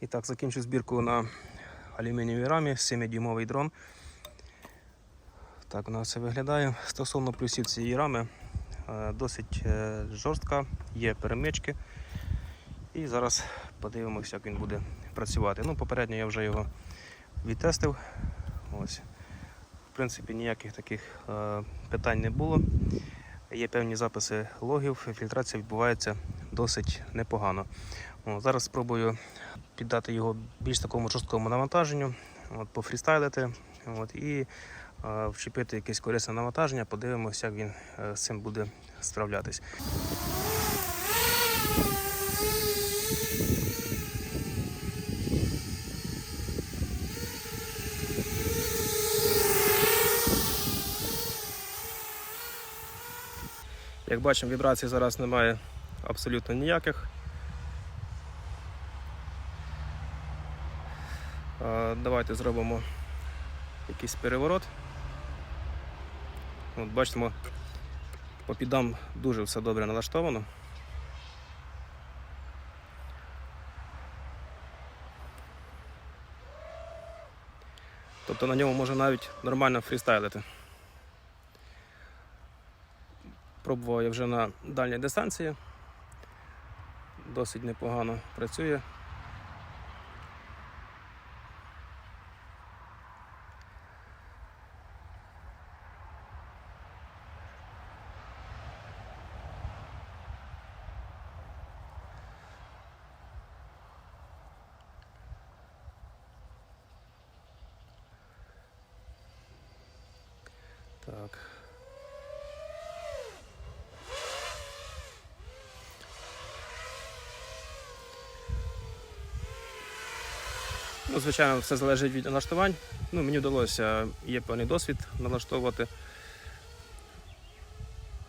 І так, закінчу збірку на алюмінієвій рамі, 7-дюймовий дрон. Так, нас це виглядає. Стосовно плюсів цієї рами, е, досить е, жорстка, є перемички. І зараз подивимося, як він буде працювати. Ну, попередньо я вже його відтестив. Ось. В принципі, ніяких таких е, питань не було. Є певні записи логів, фільтрація відбувається досить непогано. Зараз спробую піддати його більш такому жорсткому навантаженню, от, пофрістайлити от, і е, вчепити якесь корисне навантаження, подивимося, як він е, з цим буде справлятись. Як бачимо, вібрацій зараз немає абсолютно ніяких. Давайте зробимо якийсь переворот. От бачимо, по підам дуже все добре налаштовано. Тобто на ньому можна навіть нормально фрістайлити. Пробував я вже на дальній дистанції. Досить непогано працює. Ну, звичайно, все залежить від налаштувань. Ну, мені вдалося, є певний досвід налаштовувати.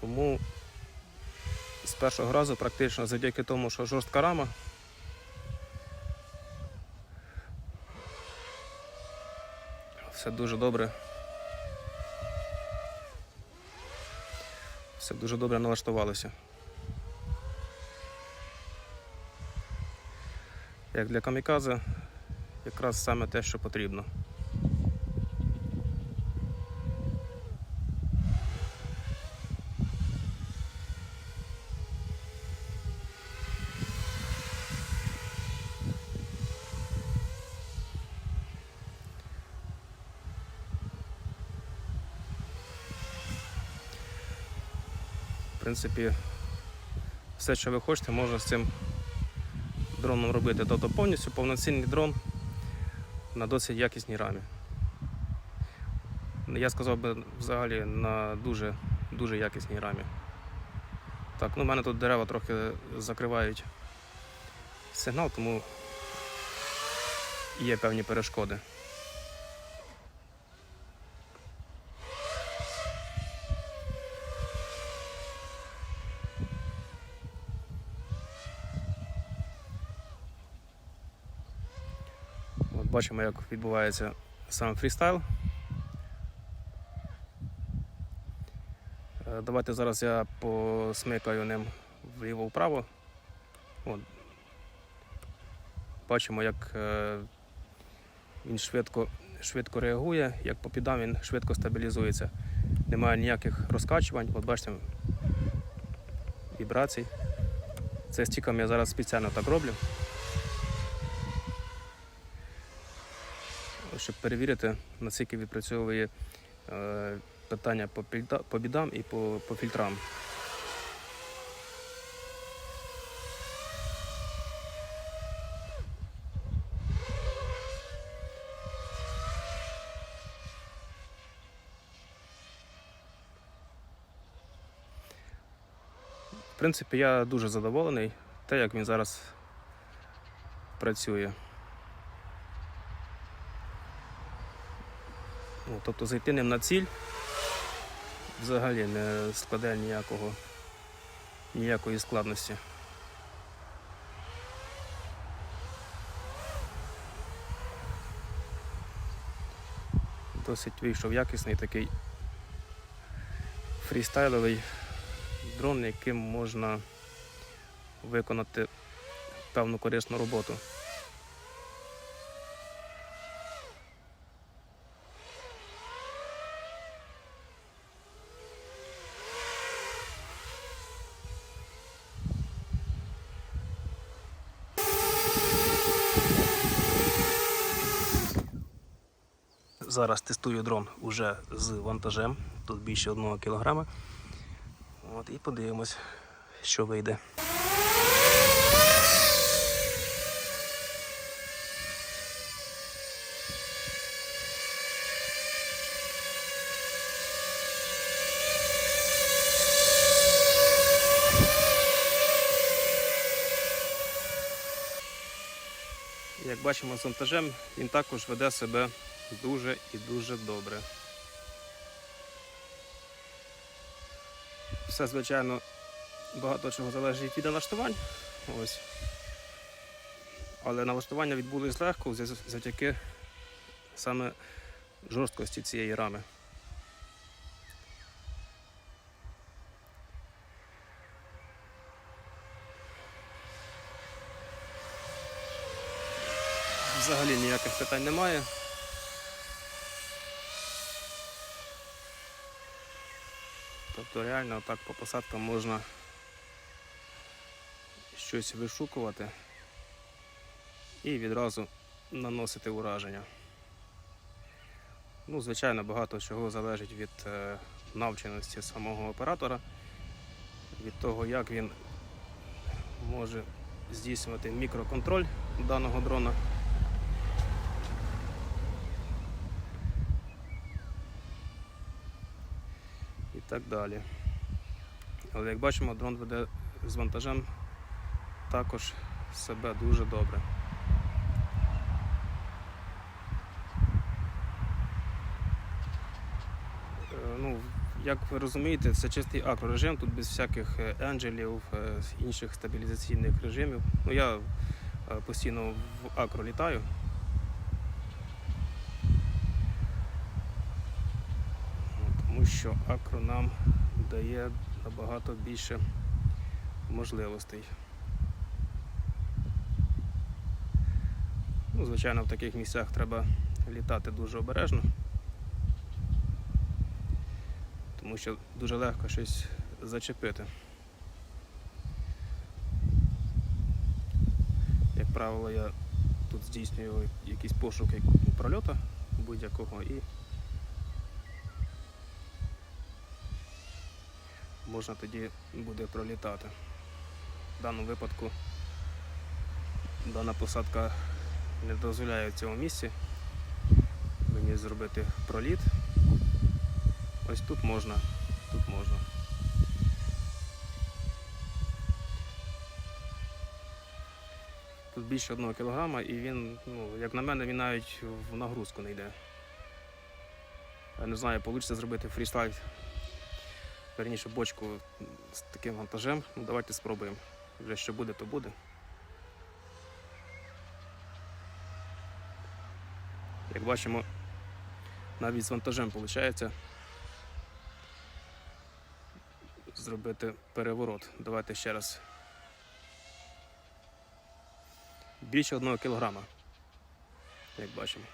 Тому з першого разу практично завдяки тому, що жорстка рама. Все дуже добре. Все дуже добре налаштувалося. Як для камікази, якраз саме те, що потрібно. В принципі, все, що ви хочете, можна з цим дроном робити. Тобто повністю повноцінний дрон на досить якісній рамі. Я сказав би взагалі на дуже, дуже якісній рамі. Так, ну в мене тут дерева трохи закривають сигнал, тому є певні перешкоди. Бачимо, як відбувається сам фрістайл. Е, Давайте зараз я посмикаю ним вліво-вправо. Бачимо, як е, він швидко, швидко реагує, як по підам він швидко стабілізується. Немає ніяких розкачувань. От бачите, вібрацій. Це стіком я зараз спеціально так роблю. Щоб перевірити, наскільки відпрацьовує е, питання по, бідам і по фільтрам. В принципі, я дуже задоволений те, як він зараз працює. Ну, тобто зайти ним на ціль взагалі не складає ніякого, ніякої складності. Досить вийшов якісний такий фрістайловий дрон, яким можна виконати певну корисну роботу. Зараз тестую дрон уже з вантажем, тут більше 1 кг. От, і подивимось, що вийде. Як бачимо з вантажем, він також веде себе дуже і дуже добре. Все, звичайно, багато чого залежить від налаштувань. Ось. Але налаштування відбулись легко завдяки саме жорсткості цієї рами. Взагалі ніяких питань немає. Тобто реально так по посадкам можна щось вишукувати і відразу наносити ураження. Ну, звичайно, багато чого залежить від е, навченості самого оператора, від того, як він може здійснювати мікроконтроль даного дрона. Так далі. Але як бачимо, дрон веде з вантажем також себе дуже добре. Е, Ну, як ви розумієте, це чистий акрорежим, тут без всяких е, енджелів, е, інших стабілізаційних режимів. Ну, я постійно в акро літаю. Що акро нам дає набагато більше можливостей. Ну, звичайно, в таких місцях треба літати дуже обережно, тому що дуже легко щось зачепити. Як правило, я тут здійснюю якийсь пошук прольоту будь-якого і можна тоді буде пролітати. В даному випадку дана посадка не дозволяє в цьому місці мені зробити проліт. Ось тут можна, тут можна. Тут більше одного кілограма і він, ну, як на мене, він навіть в нагрузку не йде. Я не знаю, вийде зробити фрістайл верніше бочку з таким вантажем. Ну, давайте спробуємо. Вже що буде, то буде. Як бачимо, навіть з вантажем виходить зробити переворот. Давайте ще раз. Більше одного кілограма, як бачимо.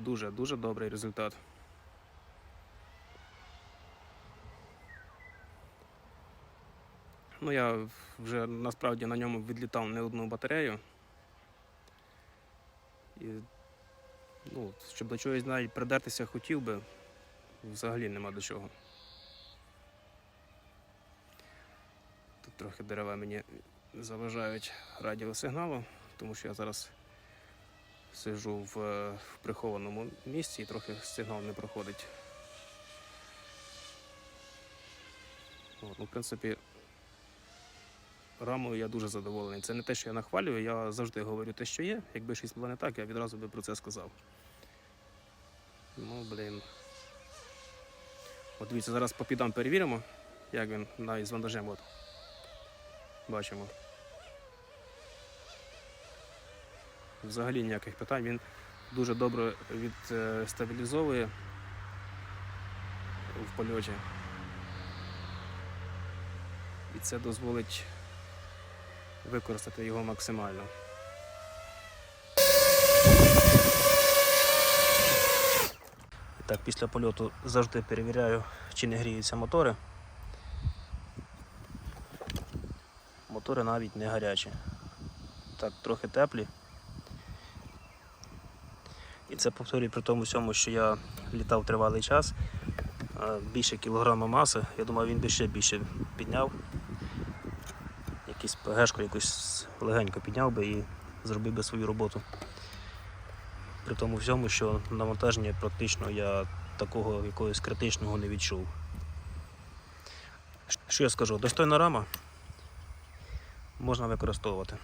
Дуже дуже добрий результат. Ну, я вже насправді на ньому відлітав не одну батарею. І, ну, щоб до чогось навіть придертися хотів би, взагалі нема до чого. Тут трохи дерева мені заважають радіосигналу, тому що я зараз сиджу в, в прихованому місці і трохи сигнал не проходить. От, ну, в принципі, рамою я дуже задоволений. Це не те, що я нахвалюю, я завжди говорю те, що є. Якби щось було не так, я відразу би про це сказав. Ну, блін. От дивіться, зараз по підам перевіримо, як він навіть з вантажем. От. Бачимо. Взагалі ніяких питань. Він дуже добре відстабілізовує в польоті. І це дозволить використати його максимально. Так, після польоту завжди перевіряю, чи не гріються мотори. Мотори навіть не гарячі. Так, трохи теплі. Це повторюю при тому всьому, що я літав тривалий час. Більше кілограма маси. Я думаю, він би ще більше підняв. Якусь ПГшку якусь легенько підняв би і зробив би свою роботу. При тому всьому, що навантаження практично я такого якогось критичного не відчув. Що я скажу? Достойна рама можна використовувати.